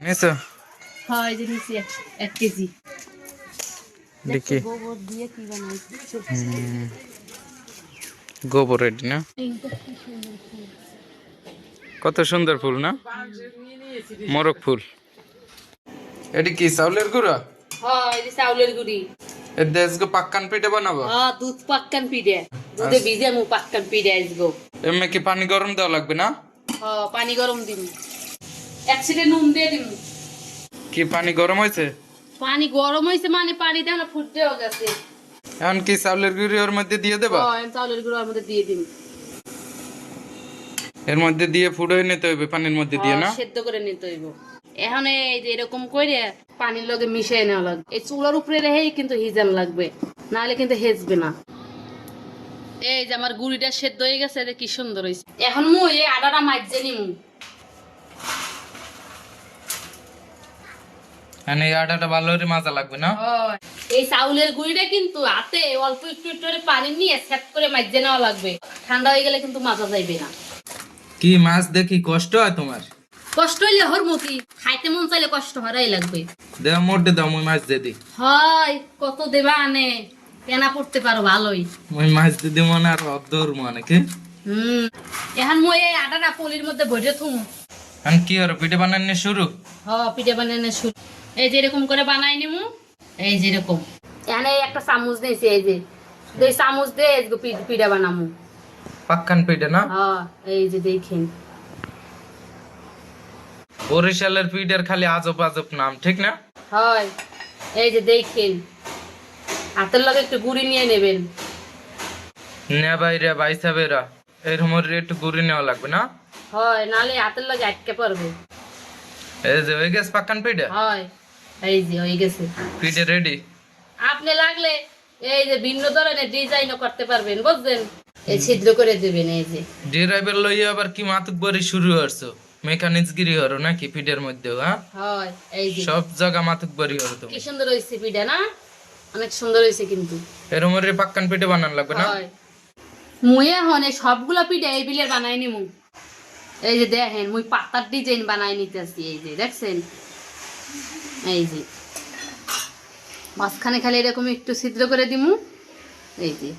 নিছো হয় যে নিচে এক কেজি। দেখি। গোবর দিয়ে কি বানাইছি? গোবর এটি না? কত সুন্দর ফুল না? মরক ফুল। এটি কি চাউলের গুঁড়া? হয় যে চাউলের গুড়ি। এর দেশগো পাক্কান পিঠে বানাবো? হ্যাঁ দুধ পাক্কান পিঠে। দুধে ভিজে মু পাক্কান পিঠে আসব এমনি কি পানি গরম দেওয়া লাগবে না? হ্যাঁ পানি গরম দিম। এক সিটে নুন দিয়ে কি পানি গরম হয়েছে পানি গরম হয়েছে মানে পানি ফুটতেও গেছে। এখন কি চাউলের গুঁড়ি ওর মধ্যে দিয়ে দেবা? চাউলের গুঁড়ো ওর মধ্যে দিয়ে দিম। এর মধ্যে দিয়ে ফুড়ে নিতে হবে পানির মধ্যে দিয়ে না? সেদ্ধ করে নিতে হইব। এখন এই যে এরকম করে পানির লগে মিশিয়ে নেওয়া লাগবে এই চুলার উপরে রেখেই কিন্তু হিজান লাগবে নাহলে কিন্তু হেজবে না। এই যে আমার গুড়িটা সেদ্ধ হয়ে গেছে কি সুন্দর হয়েছে এখন মু এই আটাটা মাঝে নিমু। মানে এই আটাটা ভালো করে মাজা লাগবে না? এই চাউলের গুঁড়িটা কিন্তু হাতে অল্প একটু একটু করে পানি নিয়ে সেট করে নেওয়া লাগবে। ঠান্ডা হয়ে গেলে কিন্তু মাজা যাইবে না। কি মাছ দেখি কষ্ট হয় তোমার? কষ্ট হইলে হরমতি খাইতে মন চাইলে কষ্ট হরাই লাগবে। দেওয়া মোটে দাও মুই মাছ দিয়ে দিই। হয় কত দেবা আনে। কেনা পড়তে পারো ভালোই। মুই মাছ দিয়ে দিব না আর অর্ধর মানে কি হুম। এখন মই এই আটাটা পলির মধ্যে ভরে থুম। এখন কি আর পিঠে বানানো শুরু? হ পিঠে বানানো শুরু। এই যে এরকম করে বানাই নিমু। এই যে এরকম। এখানে একটা চামচ দিয়েছি এই যে। দুই চামচ দিয়ে পিঠা বানামু। পাক্কান পিঠে না? হ্যাঁ এই যে দেখেন। বরিশালের পিঠের খালি আজব আজব নাম ঠিক না? হয় এই যে দেখেন। হাতের লগে একটু গুড়ি নিয়ে নেবেন। নে বাইরে বাইসা বেরা এরকম একটু গুড়ি নেওয়া লাগবে না? হয় নালে হাতের লগে আটকে পড়বে। এই যে হয়ে গেছে পাক্কান পিঠে? হয়। এই যে হয়ে গেছে। পিঠে রেডি আপনি লাগলে এই যে ভিন্ন ধরনের ডিজাইনও করতে পারবেন বুঝলেন এই ছিদ্র করে দেবেন এই যে। ড্রাইভার লইয়া আবার কি মাতুক বাড়ি শুরু করছ মেকানিক্স গিরি হরো নাকি পিঠের মধ্যে হ্যাঁ? হয় এই যে। সব জায়গা মাতুক বাড়ি হরো তুমি। কি সুন্দর হয়েছে পিঠা না? অনেক সুন্দর হয়েছে কিন্তু। এরকম পাক্কান পিঠে বানান লাগবে না? হয়। হনে সবগুলো পিঠা এই বিলের বানাই নিমু। এই যে দেখেন মুই পাতার ডিজাইন বানাই নিতেছি এই যে দেখছেন? এই যে। মাঝখানে খালি এরকম একটু ছিদ্র করে দিমু। এই যে।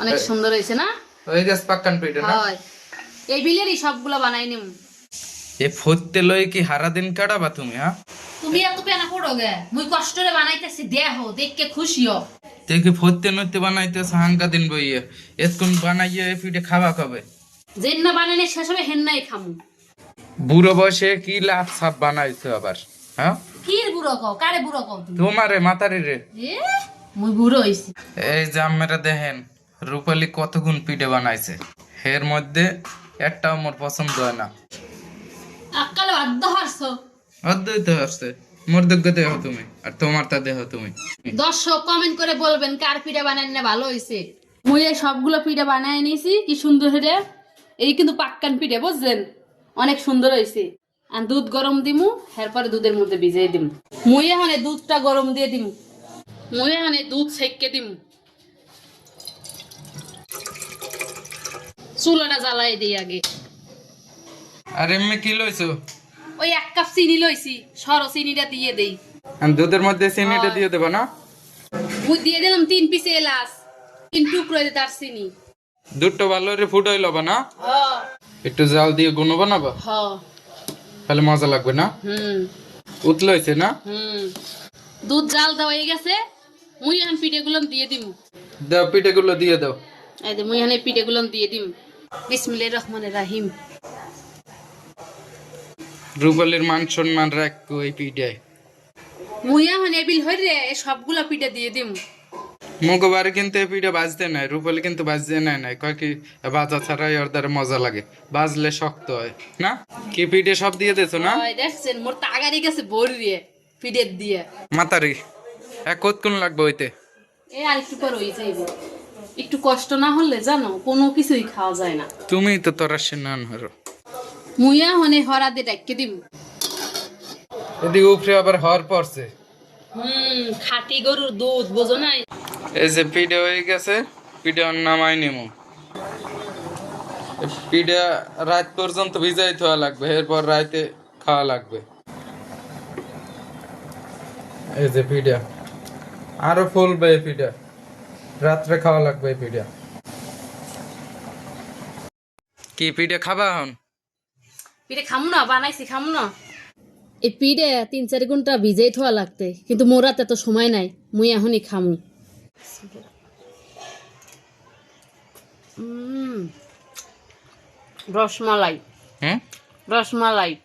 অনেক সুন্দর হয়েছে না? হয়ে গেছে পাক্কান পিঠে না? হয়। এই বিলেরই সবগুলো বানাই নিমু। এ ফতে লই কি হারা দিন কাটাবা তুমি হ্যাঁ? তুমি এত পেনা পড়ো গে। মুই কষ্টরে বানাইতেছি দেহ দেখকে খুশি হ দেখি ফতে নইতে বানাইতে হাঙ্কা দিন বইয়ে? এতক্ষণ বানাইয়ে এ পিঠে খাওয়া কবে? যেন না বানাইলে শেষ হবে হেন্নাই খামু। বুড়ো বয়সে কি লাভ সাপ বানাইছো আবার হ্যাঁ? কি বুড়ো কও কারে বুড়ো কও তুমি? তোমারে মাতারি রে। এ মুই বুড়ো হইছি। এই জামেরা দেখেন রূপালি কত গুণ পিঠে বানাইছে। এর মধ্যে একটাও মোর পছন্দ হয় না। আকালে বাধ্য হারছো। অদ্বৈত আসছে মোর যোগ্য দেহ তুমি আর তোমার তা দেহ তুমি। দর্শক কমেন্ট করে বলবেন কার পিঠা বানাই না ভালো হয়েছে মুই এই সবগুলো পিঠা বানাই নিয়েছি কি সুন্দর হয়ে এই কিন্তু পাক্কান পিঠে বুঝলেন অনেক সুন্দর হয়েছে। আর দুধ গরম দিমু এরপরে দুধের মধ্যে ভিজিয়ে দিমু। মুই এখন দুধটা গরম দিয়ে দিমু। মুই এখন দুধ সেকে দিমু। চুলাটা জ্বালাই দিই আগে। আর এমনি কি লইছো? ওই এক কাপ চিনি লইছি সরো চিনিটা দিয়ে দেই। দুধের মধ্যে চিনিটা দিয়ে দেবো না? মুই দিয়ে দিলাম তিন পিসে এলাচ তিন টুকরো তার চিনি। দুধটা ভালো করে ফুটাই লবা না? হ। একটু জাল দিয়ে গুনো বানাবা? তাহলে মজা লাগবে না? হুম। উতল হয়েছে না? হুম। দুধ জাল দেওয়া হয়ে গেছে মুই এখন পিঠেগুলো দিয়ে দিম। দাও পিঠেগুলো দিয়ে দাও। এই যে মুই এখন পিঠেগুলো দিয়ে দিম। রাহিম। মান সম্মান রাখব এই পিঠায় মুই এখন এবিল হই রে সবগুলো পিঠে দিয়ে দিম। বাড়ি কিন্তু এই পিঠা বাজতে নাই রূপালি কিন্তু বাজতে নাই নাই। কয় কি বাজা ছাড়াই ওর দ্বারা মজা লাগে। বাজলে শক্ত হয় না? কি পিঠে সব দিয়ে দিছো না? দেখছেন মোর তাগারি গেছে বড়ি রে পিঠের দিয়ে। মাতারি এক কতক্ষণ লাগবে ওইতে? এ আর একটু পর হয়ে যাইবে। একটু কষ্ট না হলে জানো কোনো কিছুই খাওয়া যায় না। তুমি তো তোরা নান হরো। মুইয়া হনে হরা দিয়ে ডাক্কে দিম এদিকে উপরে আবার হর পড়ছে। হুম খাটি গরুর দুধ বোঝো নাই? এই যে পিঠে হয়ে গেছে পিঠে নামাই নিমু। পিঠা রাত পর্যন্ত ভিজাই থোয়া লাগবে, এরপর রাতে খাওয়া লাগবে। এই যে পিঠা আরও ফুলবে এই পিঠা রাত্রে খাওয়া লাগবে এই কি পিঠে খাবা এখন? পিঠে খামু না, বানাইছি, খামু না। এই পিঠে তিন চার ঘণ্টা ভিজেই থোয়া লাগতে, কিন্তু মোরাতে তো সময় নাই, মুই এখনই খামু। রসমালাই। হ্যাঁ? রসমালাই।